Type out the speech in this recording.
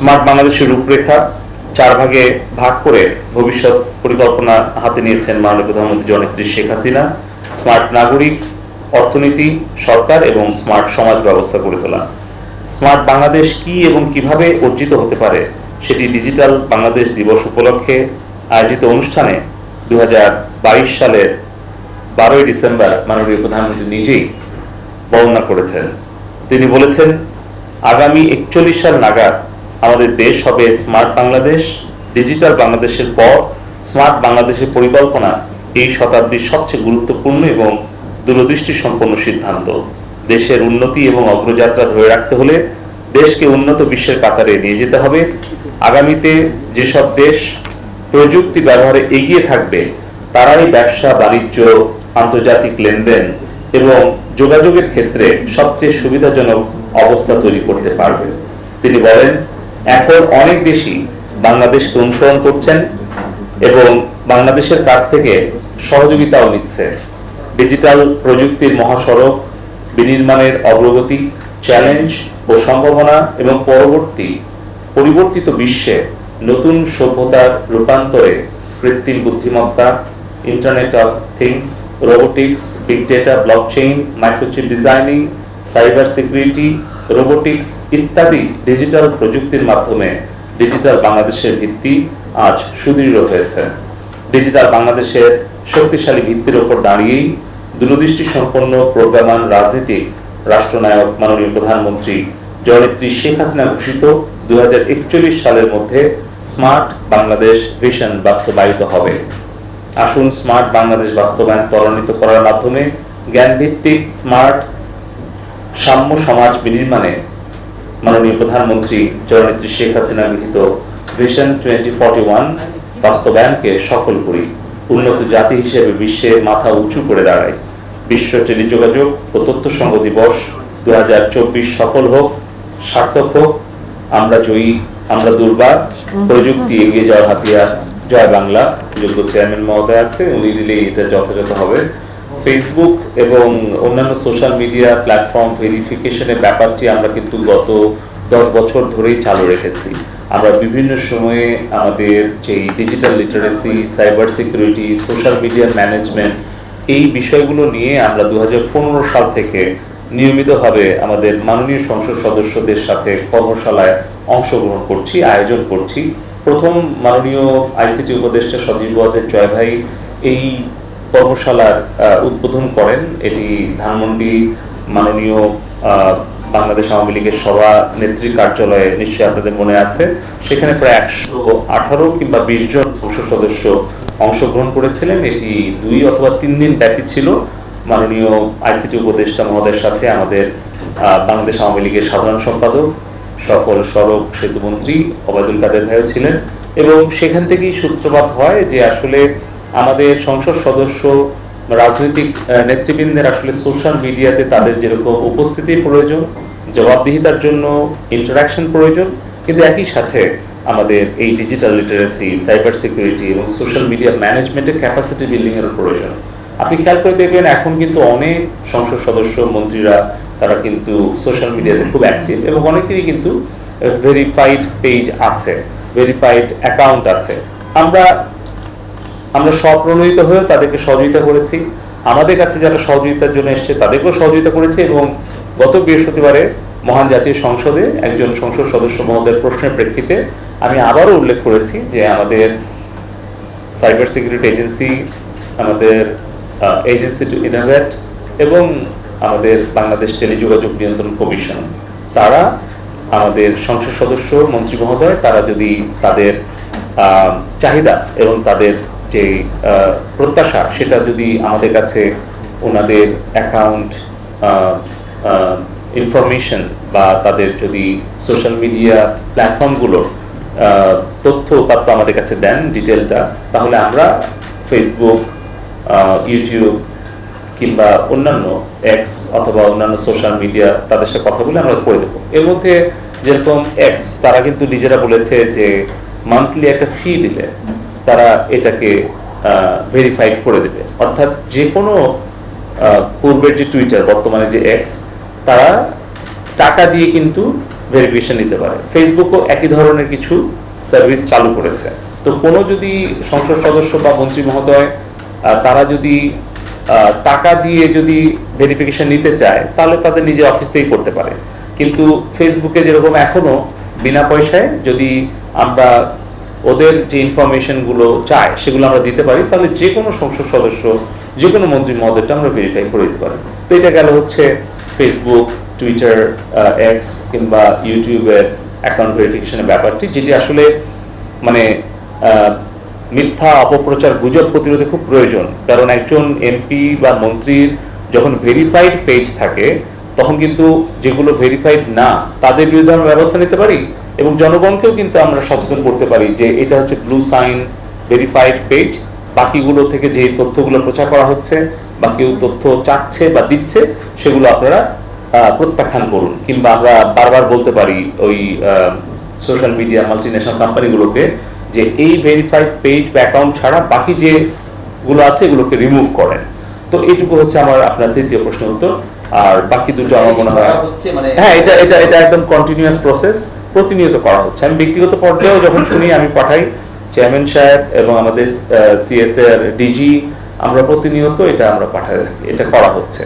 Smart বাংলাদেশের রূপরেখা চার ভাগে ভাগ করে ভবিষ্যৎ পরিকল্পনা হাতে নিয়েছেন মাননীয় প্রধানমন্ত্রী জননেত্রী শেখ হাসিনা। স্মার্ট নাগরিক, অর্থনীতি, সরকার এবং স্মার্ট সমাজ ব্যবস্থা গড়ে তোলা। স্মার্ট বাংলাদেশ কি এবং কীভাবে অর্জিত হতে পারে সেটি ডিজিটাল বাংলাদেশ দিবস উপলক্ষে আয়োজিত অনুষ্ঠানে দুই হাজার বাইশ সালের বারোই ডিসেম্বর মাননীয় প্রধানমন্ত্রী নিজেই বর্ণনা করেছেন। তিনি বলেছেন, আগামী একচল্লিশ সাল নাগাদ আমাদের দেশ হবে স্মার্ট বাংলাদেশ, ডিজিটাল বাংলাদেশের পর স্মার্ট বাংলাদেশের পরিকল্পনা, এই শতাব্দীর সবচেয়ে গুরুত্বপূর্ণ এবং দূরদৃষ্টি সম্পন্ন সিদ্ধান্ত। দেশের উন্নতি এবং অগ্রযাত্রা ধরে রাখতে হলে দেশকে উন্নত বিশ্বের কাতারে নিয়ে যেতে হবে। আগামীতে যেসব দেশ প্রযুক্তি ব্যবহারে এগিয়ে থাকবে, তারাই ব্যবসা, বাণিজ্য, আন্তর্জাতিক লেনদেন এবং যোগাযোগের ক্ষেত্রে সবচেয়ে সুবিধাজনক অবস্থা তৈরি করতে পারবে। তিনি বলেন এখন অনেক বেশি বাংলাদেশকে অনুসরণ করছেন এবং বাংলাদেশের কাছ থেকে সহযোগিতাও নিচ্ছে। ডিজিটাল প্রযুক্তির মহাসড়ক, বিনির্মাণের অগ্রগতি চ্যালেঞ্জ ও সম্ভাবনা এবং পরবর্তী পরিবর্তিত বিশ্বে নতুন সভ্যতার রূপান্তরে কৃত্রিম বুদ্ধিমত্তা internet of things robotics big data blockchain microchip designing cyber security robotics ইত্যাদি ডিজিটাল প্রযুক্তির মাধ্যমে ডিজিটাল বাংলাদেশের ভিত্তি আজ সুদৃঢ় হয়েছে। ডিজিটাল বাংলাদেশের শক্তিশালী ভিত্তির ওপর দাঁড়িয়েই দূরদৃষ্টি সম্পন্ন প্রজ্ঞামান রাজনীতিক রাষ্ট্রনায়ক মাননীয় প্রধানমন্ত্রী জয়নেত্রী শেখ হাসিনা ঘোষিত দুই হাজার একচল্লিশ সালের মধ্যে স্মার্ট বাংলাদেশ ভিশন বাস্তবায়িত হবে। আসুন স্মার্ট বাংলাদেশ বাস্তবায়ন ত্বরান্বিত করার মাধ্যমে জ্ঞানভিত্তিক স্মার্ট সাম্য সমাজ বিনির্মাণে মাননীয় প্রধানমন্ত্রী জননেত্রী শেখ হাসিনা গৃহীত ভিশন টোয়েন্টি ফর্টি ওয়ান বাস্তবায়নকে সফল করি। উন্নত জাতি হিসেবে বিশ্বে মাথা উঁচু করে দাঁড়ায় বিশ্ব টেলিযোগাযোগ ও তথ্য সংঘ দিবস দু হাজার চব্বিশ সফল হোক, সার্থক হোক। আমরা জয়ী, আমরা দুর্বার। প্রযুক্তি এগিয়ে যাওয়ার হাতিয়ার জয় বাংলা। যোগ্য চেয়ারম্যান মহোদয় আছে উনি দিলেই এটা যথাযথ হবে। ফেসবুক এবং অন্যান্য সোশ্যাল মিডিয়া প্ল্যাটফর্ম ভেরিফিকেশনের ব্যাপারটি আমরা কিন্তু গত দশ বছর ধরেই চালু রেখেছি। আমরা বিভিন্ন সময়ে আমাদের যে digital literacy cyber security social media management এই বিষয়গুলো নিয়ে আমরা দু হাজার পনেরো সাল থেকে নিয়মিতভাবে আমাদের মাননীয় সংসদ সদস্যদের সাথে কর্মশালায় অংশগ্রহণ করছি, আয়োজন করছি। প্রথম মাননীয় আইসিটি উপদেষ্টা সজীব ওয়াজেদ জয় ভাই এই কর্মশালার উদ্বোধন করেন। এটি ধানমন্ডি মাননীয় বাংলাদেশ আওয়ামী লীগের সভা নেত্রী কার্যালয়ে নিশ্চয়ই আপনাদের মনে আছে। সেখানে প্রায় একশো আঠারো কিংবা বিশ জন সংসদ সদস্য অংশগ্রহণ করেছিলেন। এটি দুই অথবা তিন দিন ব্যাপী ছিল। মাননীয় আইসিটি উপদেষ্টা মহোদয়ের সাথে আমাদের বাংলাদেশ আওয়ামী লীগের সাধারণ সম্পাদক সকল সড়ক সেতুমন্ত্রী অবায়দুল কাদের ভাইও ছিলেন। এবং সেখান থেকেই সূত্রপাত হয় যে আসলে আমাদের সংসদ সদস্য, রাজনৈতিক নেতৃবৃন্দের আসলে সোশ্যাল মিডিয়াতে তাদের যেরকম উপস্থিতির প্রয়োজন, জবাবদিহিতার জন্য ইন্টারাকশন প্রয়োজন, কিন্তু একই সাথে আমাদের এই ডিজিটাল লিটারেসি সাইবার সিকিউরিটি এবং সোশ্যাল মিডিয়া ম্যানেজমেন্টের ক্যাপাসিটি বিল্ডিং এর প্রয়োজন। আপনি খেয়াল করে দেখবেন এখন কিন্তু অনেক সংসদ সদস্য, মন্ত্রীরা তারা কিন্তু সোশ্যাল মিডিয়াতে খুব অ্যাক্টিভ এবং অনেকেরই কিন্তু ভেরিফাইড পেজ আছে ভেরিফাইড অ্যাকাউন্ট আছে। আমরা আমরা স্বপ্রণোদিত হয়েও তাদেরকে সহযোগিতা করেছি। আমাদের কাছে যারা সহযোগিতার জন্য এসছে, তাদেরকেও সহযোগিতা করেছি এবং গত বৃহস্পতিবারে মহান জাতীয় সংসদে একজন সংসদ সদস্য মহোদয়ের প্রশ্নের প্রেক্ষিতে আমি আবারও উল্লেখ করেছি যে আমাদের সাইবার সিকিউরিটি এজেন্সি আমাদের এজেন্সি টু ইনোভেট এবং আমাদের বাংলাদেশ টেলিযোগাযোগ নিয়ন্ত্রণ কমিশন। তারা আমাদের সংসদ সদস্য, মন্ত্রী মহোদয়, তারা যদি তাদের চাহিদা এবং তাদের যে প্রত্যাশা, সেটা যদি আমাদের কাছে ওনাদের অ্যাকাউন্ট ইনফরমেশন বা তাদের যদি সোশ্যাল মিডিয়া প্ল্যাটফর্মগুলোর তথ্য উপাত্ত আমাদের কাছে দেন ডিটেলটা তাহলে আমরা ফেসবুক ইউটিউব কিংবা অন্যান্য এক্স অথবা অন্যান্য সোশ্যাল মিডিয়া তাদের সাথে কথা বলে আমরা করে দেবো। এর মধ্যে যেরকম এক্স তারা কিন্তু নিজেরা বলেছে যে মান্থলি একটা ফি দিলে তারা এটাকে ভেরিফাইড করে দেবে। অর্থাৎ যে কোনো পূর্বের যে টুইটার বর্তমানে যে এক্স তারা টাকা দিয়ে কিন্তু ভেরিফিকেশন নিতে পারে। ফেসবুকও একই ধরনের কিছু সার্ভিস চালু করেছে। তো কোনো যদি সংসদ সদস্য বা মন্ত্রী মহোদয় তারা যদি টাকা দিয়ে যদি ভেরিফিকেশন নিতে চায়, তাহলে তাদের নিজের অফিস থেকেই করতে পারে। কিন্তু ফেসবুকে যেরকম এখনও বিনা পয়সায় যদি আমরা ওদের যে ইনফরমেশনগুলো চায়, সেগুলো আমরা দিতে পারি, তাহলে যে কোনো সংসদ সদস্য, যে কোনো মন্ত্রী মহোদয়টা আমরা ভেরিফাই করে দিতে পারি তো এটা গেল হচ্ছে ফেসবুক টুইটার এক্স কিংবা ইউটিউবের অ্যাকাউন্ট ভেরিফিকেশনের ব্যাপারটি, যেটি আসলে মানে মিথ্যা অপপ্রচার গুজব প্রতিরোধে খুব প্রয়োজন। কারণ একজন এমপি বা মন্ত্রীর যখন ভেরিফাইড পেজ থাকে, তখন কিন্তু যেগুলো ভেরিফাইড না, তাদের বিরুদ্ধে আমরা ব্যবস্থা নিতে পারি। এবং জনগণকেও কিন্তু আমরা সচেতন করতে পারি যে এটা হচ্ছে ব্লু সাইন ভেরিফাইড পেজ বাকিগুলো থেকে যে তথ্যগুলো প্রচার করা হচ্ছে, বা কেউ তথ্য চাচ্ছে বা দিচ্ছে, সেগুলো আপনারা প্রত্যাখ্যান করুন। কিংবা আমরা বারবার বলতে পারি ওই সোশ্যাল মিডিয়া মাল্টিনেশনাল কোম্পানিগুলোকে যে এই ভেরিফাইড পেজ বা অ্যাকাউন্ট ছাড়া বাকি যে গুলো আছে এগুলোকে রিমুভ করেন। তো এইটুকু হচ্ছে আমার আপনার তৃতীয় প্রশ্ন উত্তর। আর বাকি দুটো আমার মনে হয় মানে হ্যাঁ এটা এটা এটা একদম কন্টিনিউয়াস প্রসেস প্রতিনিয়ত করা হচ্ছে। আমি ব্যক্তিগত পর্যায়েও যখন শুনি আমি পাঠাই। চেয়ারম্যান সাহেব এবং আমাদের সিএসএ এর ডিজি আমরা প্রতিনিয়ত এটা আমরা পাঠাই এটা করা হচ্ছে।